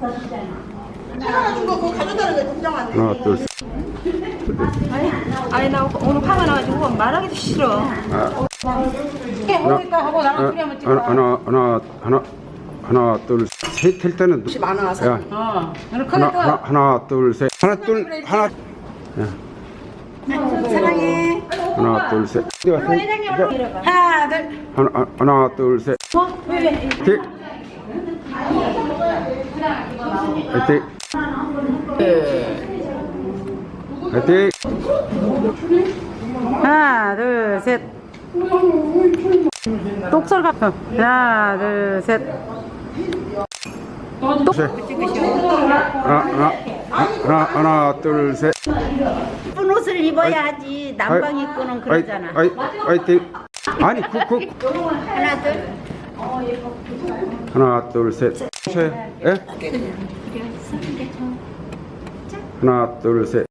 하나 준거 그거 동장 안 돼. 하나, 둘, 셋. 아니 나 오늘 화가 나가지고 말하기도 싫어. 아, 이게 먹을까 하고 나랑 하나, 둘이 한번 찍어. 하나, 하나, 하나, 하나, 하나, 둘, 셋. 할 때는 혹시 많아서. 야, 어. 이렇게 하나, 하니까 하나, 하나, 둘, 셋. 하나, 둘, 하나. 야, 사랑해. 하나, 둘, 셋. 어디 갔어? 하나, 둘. 하나, 아, 하나, 둘, 셋. 화이팅! 화이팅! 화이팅! 하나 둘 셋. 똑소리 가. 하나 둘 셋. 셋. 하나, 하나, 하나, 하나, 둘, 셋. 예쁜 옷을 입어야지. 남방 입고는 그러잖아. 아이, 아이, 화이팅! 아니, 그, 그. 하나 둘. 하나, 둘, 셋. 셋. 예? 하나, 둘, 셋.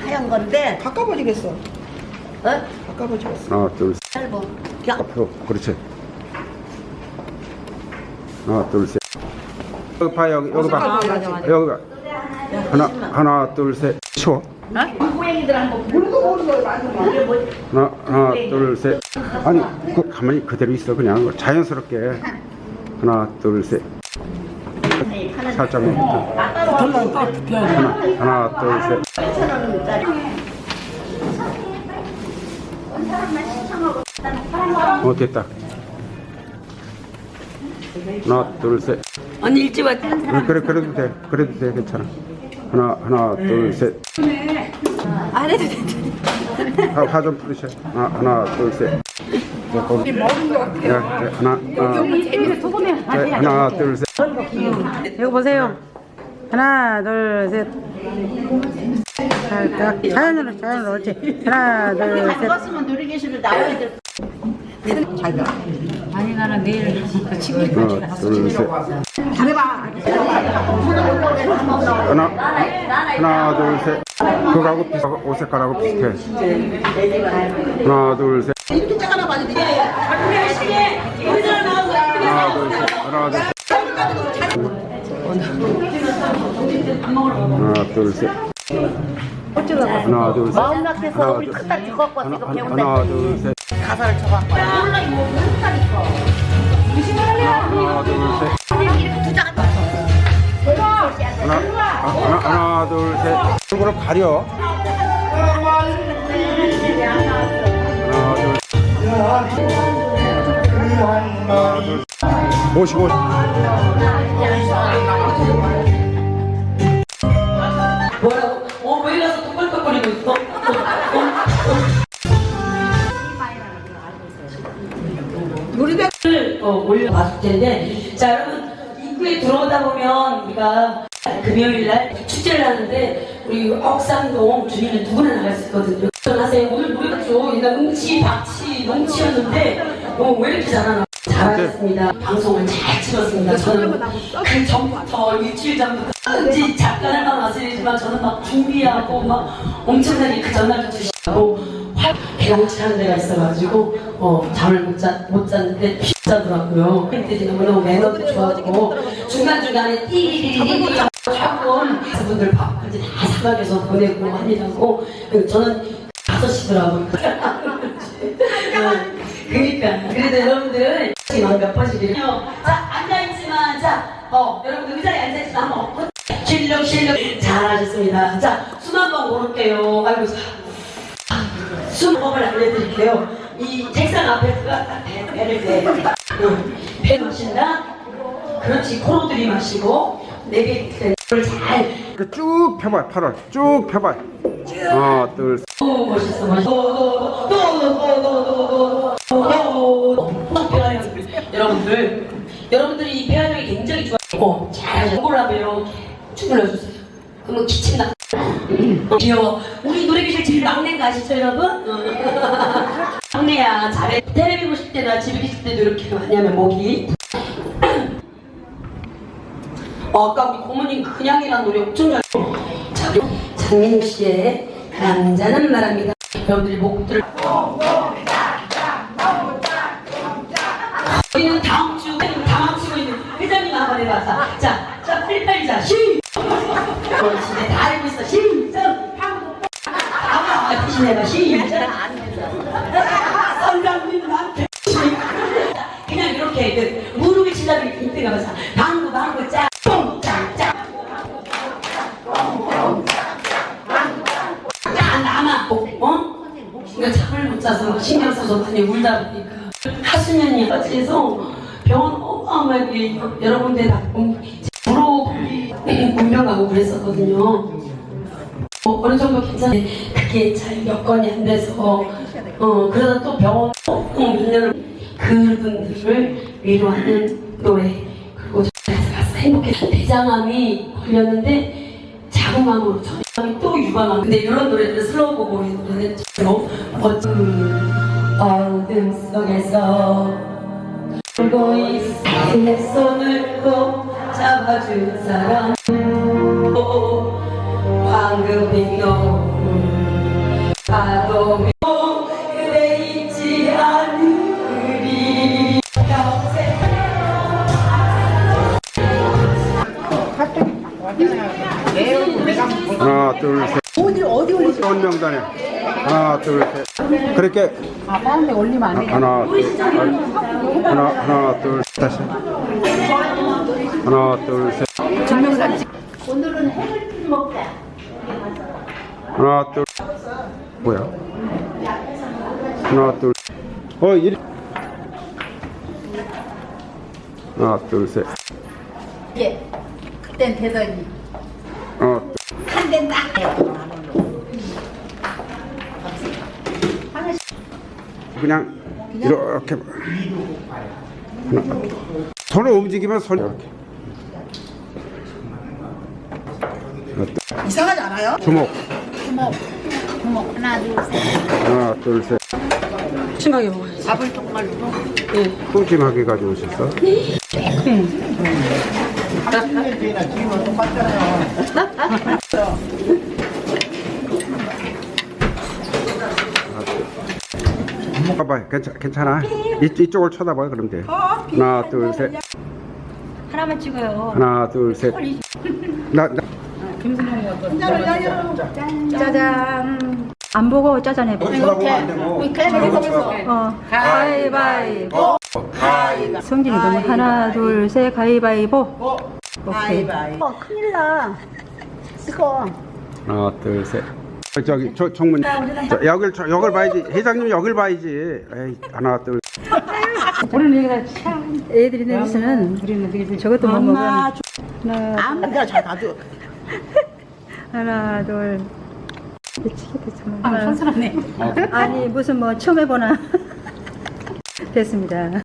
하얀 건데. 바꿔버리겠어. 어? 바꿔버리겠어. 하나, 둘, 셋. 짧어. 앞으로. 그렇지. 하나, 둘, 셋. 여기 봐, 여기, 여기 봐. 여기 봐. 하나, 하나, 둘, 셋. 치워. 하나, 하나, 둘, 셋. 아니, 그 가만히 그대로 있어. 그냥 자연스럽게. 하나, 둘, 셋. 살짝만. 하나, 하나, 둘, 셋. 어, 됐다. 하나, 둘, 셋. 언니 일찍 왔. 어, 그래, 그래도 돼. 그래도 돼. 괜찮아. 하나, 하나, 둘, 셋. 안 해도 돼. 아, 화좀 풀으셔. 하나, 하나, 둘, 셋. 자, 거기. 야, 야, 하나, 하나, 자, 하나, 둘, 셋. 이거 보세요. 하나 둘 셋. 자연으로 자연으로 옳지. 하나 둘 셋. 나와야 될. 아니 나는 내일 친구 하나, 둘, 셋. 잘해봐. 하나, 하나, 둘, 셋. 그거하고 비슷, 옷 색깔하고 비슷해. 하나, 둘, 셋. 하나, 둘, 셋. 하나, 둘, 셋. 하나, 둘, 셋. 하나, 둘, 셋. 마음 낙해서 하나, 우리 둘, 큰딸 죽었고 왔어. 하나, 이거 하나, 배운다. 하나, 둘, 셋. 가사를 쳐갖고. 몰라 이거 못하니까. 하나, 둘, 셋. 이렇게 두 장. 하나, 아, 하나, 하나, 둘, 셋. 얼굴을 가려. 하나, 둘. 하나, 둘. 모시고. 뭐라고? 어, 왜 이래서 또 껄껄거리고 있어? 우리들 어, 올려봤을 텐데, 자, 여러분, 입구에 들어오다 보면 우리가 금요일 날 축제를 하는데, 우리 억산동 주민은 누구나 나갈 수 있거든요. 하세요. 오늘 모르겠죠. 일단 음치, 박치, 농치였는데, 어, 왜 이렇게 잘하나? 잘하셨습니다. 방송을 잘 찍었습니다. 저는 그 전부터 일주일 전부터 지 작가들만 왔으지만 저는 막 준비하고 막 엄청나게 그 전날도 주 시고 대용치 하는 데가 있어가지고 어 잠을 못, 자, 못 잤는데 피 자더라고요. 그때 너무너무 매너도 좋았고 중간중간에 띠리리리리 조금 그분들 밥까지 다 사각에서 보내고 하니라고 저는 다섯 시더라고요. 그러니까 그래도 여러분들 지금 몇 번씩이요. 자 앉아있지만 자 어 여러분 의자에 앉아있지만 한번 어, 실력 실력 잘하셨습니다. 자 숨 한번 고를게요. 아이고 숨법을 알려드릴게요. 이 책상 배- 배를 대. 응. 배 마신다. 그렇지 코로 들이마시고 내배 잘. 쭉 펴봐, 팔을. 쭉 펴봐. 하나, 둘, 셋. 오 멋있어 멋있어 여러분들 여러분들이 이 배아령이 굉장히 좋아하고 잘하셔 요거라며 춤 불러주세요 그러면 기침 나 귀여워 우리 노래교실 제일 막내인 거 아시죠 여러분? 막내야 잘해 텔레비 보실 때나 집에 계실 때도 이렇게 하냐면 목이 어, 아까 우리 고모님 그냥이라는 노래 엄청 잘 자, 장민우 씨의 남자는 말합니다. 여러분들이 목들을 우리는 다음 주다 망치고 있는 회장님 한번 해봐. 자, 자, 자, 빨리빨리 자시 작 그렇지 내가 다 알고 있어 시작 아마 대신해봐 시작 선장님 나한테 그냥 이렇게 그 무릎을 치다 보니 이때가 봐서 방구 방구 짝 뽕짝짝 딱 남아 어? 그러니까 잠을 못 자서 신경 써서 많이 울다 보니까 하수년이 어째서 병원 어마어마하게 여러 군데 다 가고 그랬었거든요. 어, 어느 정도 괜찮은데 그게 잘 여건이 안 돼서 어 그러다 또 병원 어, 몇 년을 그분들을 위로하는 노래 그리고 가서 행복해. 대장암이 걸렸는데 자궁암으로 저장암이 또 유방암. 근데 이런 노래들 슬로우 보고의 노래는 너무 멋진 어둠 속에서 울고 있어. 내 손을 꼭 잡아준 사람 황금빛 노을 파도 그대 잊지 않으리 평생 하나, 둘, 셋. 어디, 어디 올리지? 명단에. 하나, 둘, 셋. 그렇게. 아 다음에 올리면 안 돼. 하나, 둘, 셋. 하나, 하나, 둘, 셋. 다시. 하나, 둘, 셋. 오늘은 해물 먹자. 하나, 둘. 뭐야? 하나, 둘. 어, 이리. 하나, 둘, 셋. 예. 그땐 되더니 하나, 안 된다. 그냥 이렇게 하나. 손을 움직이면 손 이렇게 이상하지 않아요? 주먹 주먹. 주먹. 하나, 둘, 셋. 하나 둘 셋 심하게 먹어야지. 밥을 정말로. 푸짐하게 가져오셨어 봐봐 괜찮, 괜찮아 이, 이쪽을 쳐다봐 그럼 돼 하나 둘 셋 하나만 찍어요. 하나 둘 셋 나, 나. 짜잔. 안 보고 짜잔 해봐. 어. 가위바위보. 성진이 너무 하나, 둘, 셋, 가위바위보. 오케이. 어, 큰일 나. 뜨거. 하나 둘 셋 저기 저 총문 저, 여길 저, 여길 봐야지 회장님 여길 봐야지 에이, 하나 둘 우리는 여기다 참. 애들이 내리서는 우리는 되게 저것도 못 먹어. 하나, 아무나 잘 놔줘. 하나, 둘. 미치겠다 정말. 아, 선선하네. 아니 무슨 뭐 처음 해보나 됐습니다.